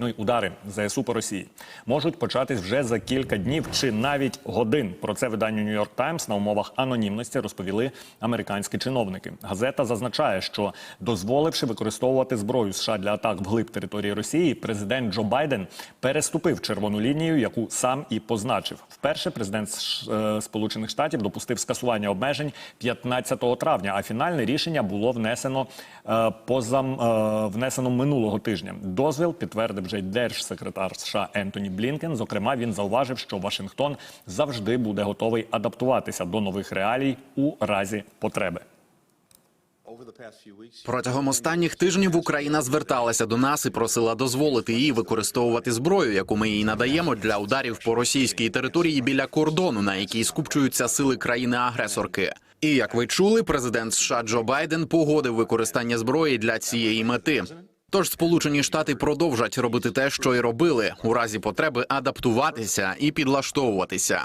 Ну й удари ЗСУ по Росії можуть початись вже за кілька днів чи навіть годин. Про це виданню Нью-Йорк Таймс на умовах анонімності розповіли американські чиновники. Газета зазначає, що дозволивши використовувати зброю США для атак вглиб території Росії, президент Джо Байден переступив червону лінію, яку сам і позначив. Вперше президент е, Сполучених Штатів допустив скасування обмежень 15 травня. А фінальне рішення було внесено е, позам е, внесено минулого тижня. Дозвіл підтвердив вже держсекретар США Ентоні Блінкен. Зокрема, він зауважив, що Вашингтон завжди буде готовий адаптуватися до нових реалій у разі потреби. Протягом останніх тижнів Україна зверталася до нас і просила дозволити їй використовувати зброю, яку ми їй надаємо для ударів по російській території біля кордону, на якій скупчуються сили країни-агресорки. І як ви чули, президент США Джо Байден погодив використання зброї для цієї мети. Тож Сполучені Штати продовжать робити те, що й робили, у разі потреби адаптуватися і підлаштовуватися.